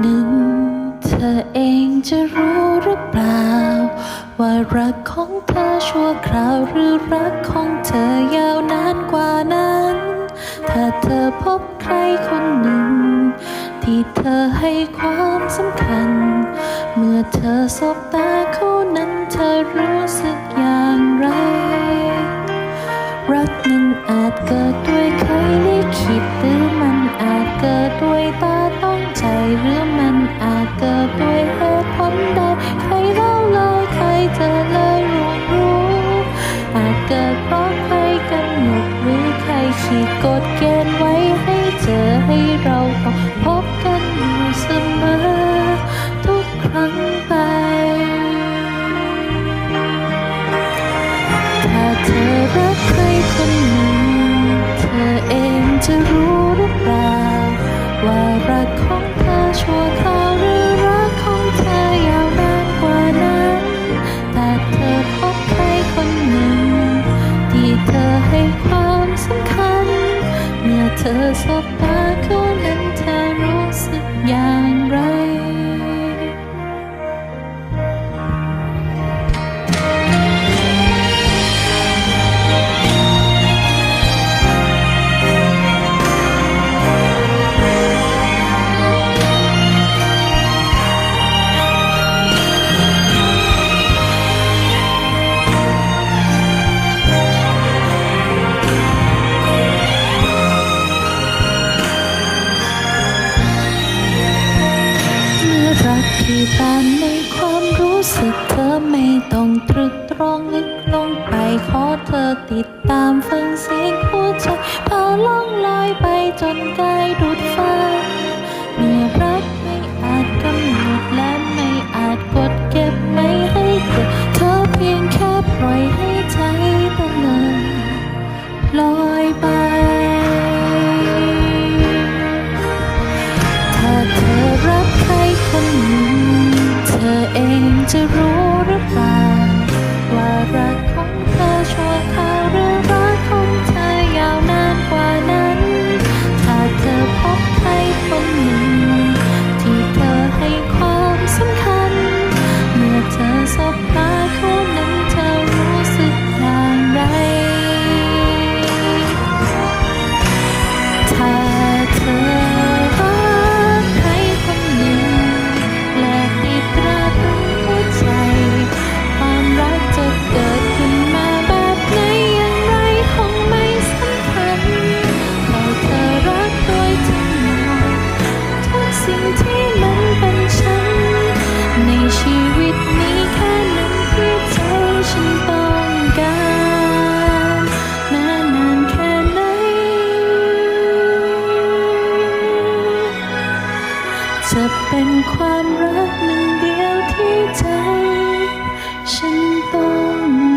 หนึ่ง เธอเองจะรู้หรือเปล่า ว่ารักของเธอชั่วคราวหรือรักของเธอยาวนานกว่านั้น ถ้าเธอพบใครคนหนึ่ง ที่เธอให้ความสำคัญ เมื่อเธอสบตาเขานั้นเธอรู้ รักนั้นอาจเกิดด้วยใครลิขิตหรือมันอาจเกิดด้วยตาต้องใจหรือมันอาจเกิดด้วยเหตุผลใดใครเล่าเลยใครเธอเลยรู้รู้อาจเกิดเพราะใครกำหนดหรือใครขีดกฎ รักของเธอชั่วคราวหรือรักของเธอยาวนานกว่านั้น แต่เธอพบใครคนหนึ่ง ที่เธอให้ความสำคัญ เมื่อเธอสบตา รู้สึกเธอไม่ต้องตรึกตรองนึกลงไปขอเธอติดตามฟังเสียงหัวใจพาล่องลอยไปจนกายดูดฟ้า เอ จะเป็นความรักหนึ่งเดียวที่ใจ ฉันต้อง